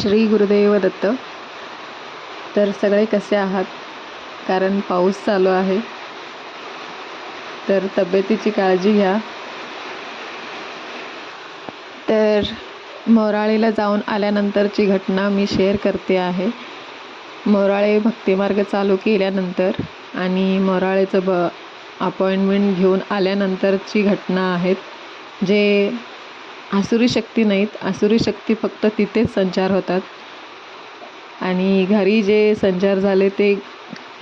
श्री गुरुदेव दत्त. तर सगळे कसे आहात? कारण पाऊस चालू आहे. तर तब्येतीची काळजी घ्या. तर मोराळीला जाऊन आल्यानंतरची घटना मी शेअर करते आहे. मोराळे भक्तिमार्ग चालू केल्यानंतर आणि मोराळेचं ब अपॉइंटमेंट घेऊन आल्यानंतरची घटना आहेत जे आसुरी शक्ती नाहीत. आसुरी शक्ती फक्त तिथेच संचार होतात. आणि घरी जे संचार झाले ते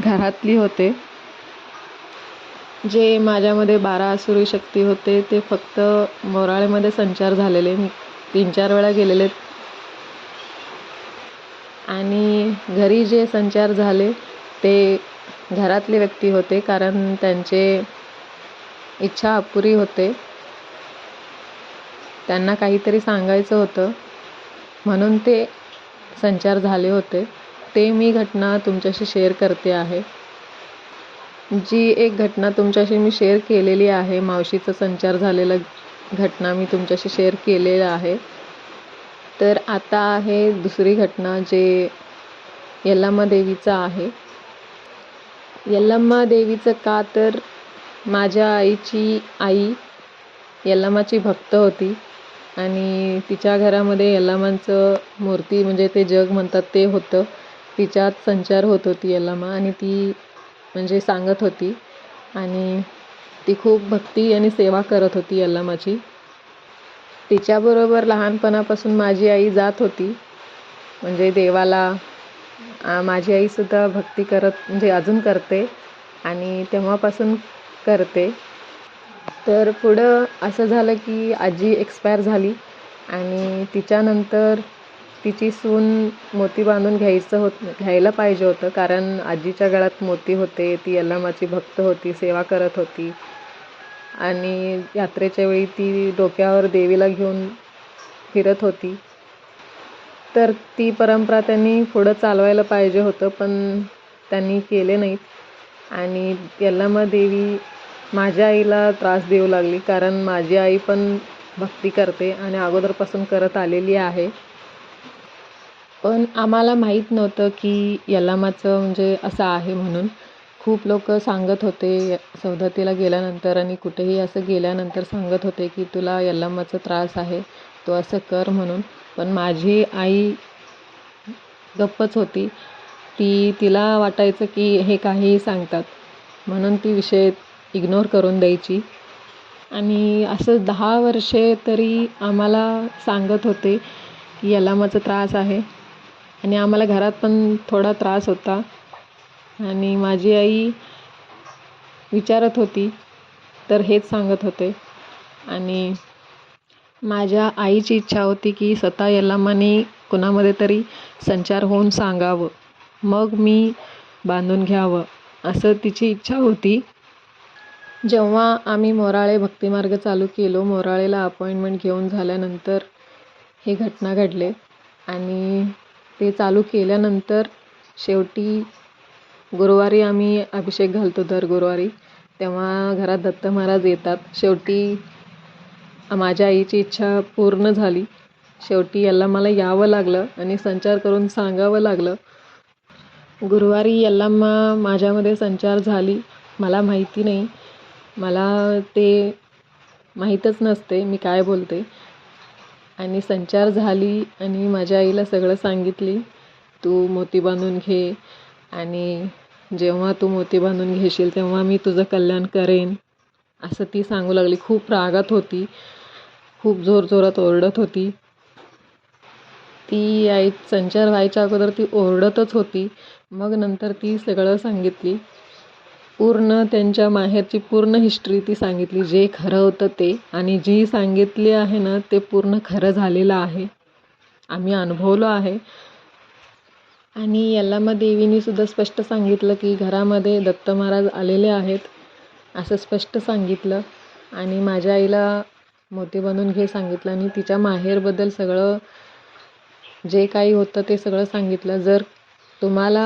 घरातली होते. जे माझ्यामध्ये बारा आसुरी शक्ती होते ते फक्त मोराळेमध्ये संचार झालेले. मी तीन चार वेळा गेलेले. आणि घरी जे संचार झाले ते घरातले व्यक्ती होते कारण त्यांचे इच्छा अपुरी होते. त्यांना काहीतरी सांगायचं होतं. म्हणून ते संचार झाले होते. ते मी घटना तुमच्याशी शेअर करते आहे. जी एक घटना तुमच्याशी मी शेअर केलेली आहे मावशीचं संचार झालेलं घटना मी तुमच्याशी शेअर केलेलं आहे. तर आता आहे दुसरी घटना जे यल्लम्मा देवीचं आहे. यल्लम्मा देवीचं का तर माझ्या आईची आई यल्लम्माची भक्त होती. आणि तिच्या घरामध्ये यल्लामांचं मूर्ती म्हणजे ते जग म्हणतात ते होतं. तिच्यात संचार होत होती यल्लामा आणि ती म्हणजे सांगत होती. आणि ती खूप भक्ती आणि सेवा करत होती यल्लामाची तिच्याबरोबर लहानपणापासून माझी आई जात होती. म्हणजे देवाला माझी आईसुद्धा भक्ती करत म्हणजे अजून करते आणि तेव्हापासून करते. तर पुढं असं झालं की आजी एक्सपायर झाली आणि तिच्यानंतर तिची सून मोती बांधून घ्यायचं होत घ्यायला पाहिजे होतं. कारण आजीच्या गळ्यात मोती होते ती यल्लामाची भक्त होती सेवा करत होती. आणि यात्रेच्या वेळी ती डोक्यावर देवीला घेऊन फिरत होती. तर ती परंपरा त्यांनी पुढं चालवायला पाहिजे होतं पण त्यांनी केले नाहीत. आणि यल्लामा देवी माझ्या आईला त्रास देऊ लागली कारण माझी आई पण भक्ती करते आणि अगोदरपासून करत आलेली आहे. पण आम्हाला माहीत नव्हतं की यल्लामाचं म्हणजे असं आहे म्हणून. खूप लोक सांगत होते सौदत्तीला गेल्यानंतर आणि कुठेही असं गेल्यानंतर सांगत होते की तुला यल्लामाचा त्रास आहे तो असं कर म्हणून. पण माझी आई गप्पच होती. ती तिला वाटायचं की हे काहीही सांगतात. म्हणून ती विषय इग्नोर करून द्यायची. आणि असं दहा वर्षे तरी आम्हाला सांगत होते की यल्लामाचा त्रास आहे. आणि आम्हाला घरात पण थोडा त्रास होता. आणि माझी आई विचारत होती तर हेच सांगत होते. आणि माझ्या आईची इच्छा होती की स्वतः यल्लामाने कुणामध्ये तरी संचार होऊन सांगावं. मग मी बांधून घ्यावं असं तिची इच्छा होती. जेव्हा आम्ही मोराळे भक्तिमार्ग चालू केलो मोराळेला अपॉइंटमेंट घेऊन झाल्यानंतर हे घटना घडले आणि ते चालू केल्यानंतर शेवटी गुरुवारी आम्ही अभिषेक घालतो दर गुरुवारी. तेव्हा घरात दत्त महाराज येतात. शेवटी माझ्या आईची इच्छा पूर्ण झाली. शेवटी याला मला यावं लागलं आणि संचार करून सांगावं लागलं. गुरुवारी यल्लाम्मा माझ्यामध्ये संचार झाली. मला माहिती नाही. मला ते माहीतच नसते मी काय बोलते. आणि संचार झाली आणि माझ्या आईला सगळं सांगितली तू मोती बांधून घे आणि जेव्हा तू मोती बांधून घेशील तेव्हा मी तुझं कल्याण करेन. असं ती सांगू लागली. खूप रागात होती. खूप जोरजोरात ओरडत होती. ती आई संचार व्हायच्या अगोदर ती ओरडतच होती. मग नंतर ती सगळं सांगितली. पूर्ण त्यांच्या माहेरची पूर्ण हिस्ट्री ती सांगितली. जे खरं होतं ते. आणि जी सांगितली आहे ना ते पूर्ण खरं झालेलं आहे. आम्ही अनुभवलो आहे. आणि यल्लामा देवीने सुद्धा स्पष्ट सांगितलं की घरामध्ये दत्त महाराज आलेले आहेत असं स्पष्ट सांगितलं. आणि माझ्या आईला मोती बनून घे सांगितलं आणि तिच्या माहेरबद्दल सगळं जे काही होतं ते सगळं सांगितलं. जर तुम्हाला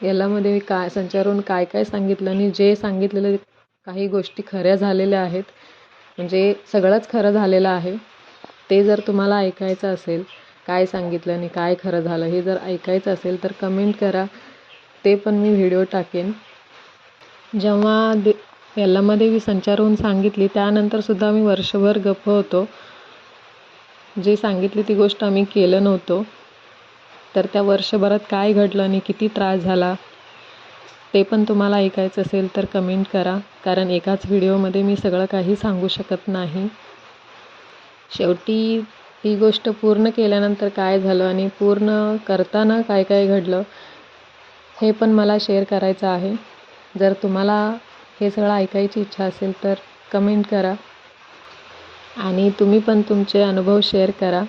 यालामध्ये काय संचारून काय काय सांगितलं आणि जे सांगितलेलं काही गोष्टी खऱ्या झालेल्या आहेत म्हणजे सगळंच खरं झालेलं आहे ते जर तुम्हाला ऐकायचं असेल काय सांगितलं आणि काय खरं झालं हे जर ऐकायचं असेल तर कमेंट करा. ते पण मी व्हिडिओ टाकेन. जेव्हा दे यल्लामादेवी संचार सांगितली त्यानंतरसुद्धा मी वर्षभर गप्प होतो. जे सांगितली ती गोष्ट आम्ही केलं नव्हतो. तर त्या वर्षभरात काय घडलं आणि किती त्रास झाला ते पण तुम्हाला ऐकायचं असेल तर कमेंट करा. कारण एकाच व्हिडिओमध्ये मी सगळं काही सांगू शकत नाही. शेवटी ती गोष्ट पूर्ण केल्यानंतर काय झालं आणि पूर्ण करताना काय काय घडलं हे पण मला शेअर करायचं आहे. जर तुम्हाला हे सगळं ऐकायची इच्छा असेल तर कमेंट करा. आणि तुम्ही पण तुमचे अनुभव शेअर करा.